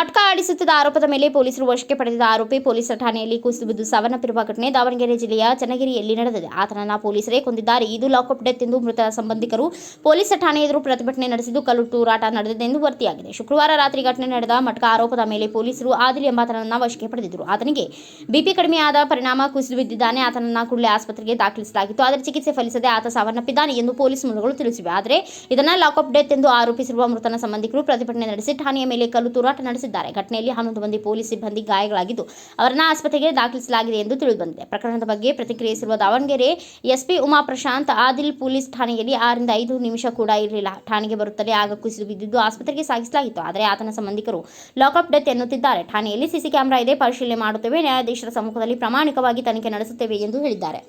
मटका ಆರೋಪದ ಮೇಲೆ ಪೊಲೀಸರು ವಶಕ್ಕೆ ಪಡೆದಿದ್ದ ಆರೋಪಿ ಪೊಲೀಸರ ಠಾಣೆಯಲ್ಲಿ ಕುಸಿದು ಸಾವನ್ನಪ್ಪಿರುವ ಘಟನೆ ದಾವಣಗೆರೆ ಜಿಲ್ಲೆಯ ಚನ್ನಗಿರಿಯಲ್ಲಿ ನಡೆದಿದೆ. ಆತನನ್ನ ಪೊಲೀಸರೇ ಕೊಂದಿದ್ದಾರೆ. ಇದು ಲಾಕಪ್ ಡೆತ್ ಎಂದು ಮೃತ ಸಂಬಂಧಿಕರು ಪೊಲೀಸರ ಠಾಣೆ ಎದುರು ಪ್ರತಿಭಟನೆ ನಡೆಸಿದ್ದು ಕಲ್ಲು ತೂರಾಟ ನಡೆದಿದೆ ಎಂದು ವರದಿಯಾಗಿದೆ. ಶುಕ್ರವಾರ ರಾತ್ರಿ ಘಟನೆ ನಡೆದ ಮಟ್ಕ ಆರೋಪದ ಮೇಲೆ ಪೊಲೀಸರು ಆದಿಲ್ ಎಂಬಾತನನ್ನ ವಶಕ್ಕೆ ಪಡೆದಿದ್ದರು. ಆತನಿಗೆ ಬಿಪಿ ಕಡಿಮೆಯಾದ ಪರಿಣಾಮ ಕುಸಿದು ಬಿದ್ದಿದ್ದಾನೆ. ಆತನನ್ನ ಕೂಡಲೇ ಆಸ್ಪತ್ರೆಗೆ ದಾಖಲಿಸಲಾಗಿತ್ತು. ಆದರೆ ಚಿಕಿತ್ಸೆ ಫಲಿಸದೆ ಆತ ಸಾವನ್ನಪ್ಪಿದ್ದಾನೆ ಎಂದು ಪೊಲೀಸ್ ಮೂಲಗಳು ತಿಳಿಸಿವೆ. ಆದರೆ ಇದನ್ನ ಲಾಕಪ್ ಡೆತ್ ಎಂದು ಆರೋಪಿಸಿರುವ ಮೃತನ ಸಂಬಂಧಿಕರು ಪ್ರತಿಭಟನೆ ನಡೆಸಿ ಠಾಣೆಯ ಮೇಲೆ ಕಲ್ಲು ತೂರಾಟ ನಡೆಸಿದ್ದಾರೆ. ಘಟನೆಯಲ್ಲಿ ಹನ್ನೊಂದು ಮಂದಿ ಪೊಲೀಸ್ ಸಿಬ್ಬಂದಿ ಗಾಯಗಳಾಗಿದ್ದು, ಅವರನ್ನ ಆಸ್ಪತ್ರೆಗೆ ದಾಖಲಿಸಲಾಗಿದೆ ಎಂದು ತಿಳಿದುಬಂದಿದೆ. ಪ್ರಕರಣದ ಬಗ್ಗೆ ಪ್ರತಿಕ್ರಿಯಿಸಿರುವ ದಾವಣಗೆರೆ ಎಸ್ಪಿ ಉಮಾ ಪ್ರಶಾಂತ್, ಆದಿಲ್ ಪೊಲೀಸ್ ಠಾಣೆಯಲ್ಲಿ ಆರರಿಂದ ಐದು ನಿಮಿಷ ಕೂಡ ಇರಲಿಲ್ಲ. ಠಾಣೆಗೆ ಬರುತ್ತಲೇ ಆಗ ಕುಸಿದು ಬಿದ್ದಿದ್ದು ಆಸ್ಪತ್ರೆಗೆ ಸಾಗಿಸಲಾಗಿತ್ತು. ಆದರೆ ಆತನ ಸಂಬಂಧಿಕರು ಲಾಕ್ಅಪ್ ಡೆತ್ ಎನ್ನುತ್ತಿದ್ದಾರೆ. ಠಾಣೆಯಲ್ಲಿ ಸಿಸಿ ಕ್ಯಾಮೆರಾ ಇದೆ. ಪರಿಶೀಲನೆ ಮಾಡುತ್ತೇವೆ. ನ್ಯಾಯಾಧೀಶರ ಸಮ್ಮುಖದಲ್ಲಿ ಪ್ರಾಮಾಣಿಕವಾಗಿ ತನಿಖೆ ನಡೆಸುತ್ತೇವೆ ಎಂದು ಹೇಳಿದ್ದಾರೆ.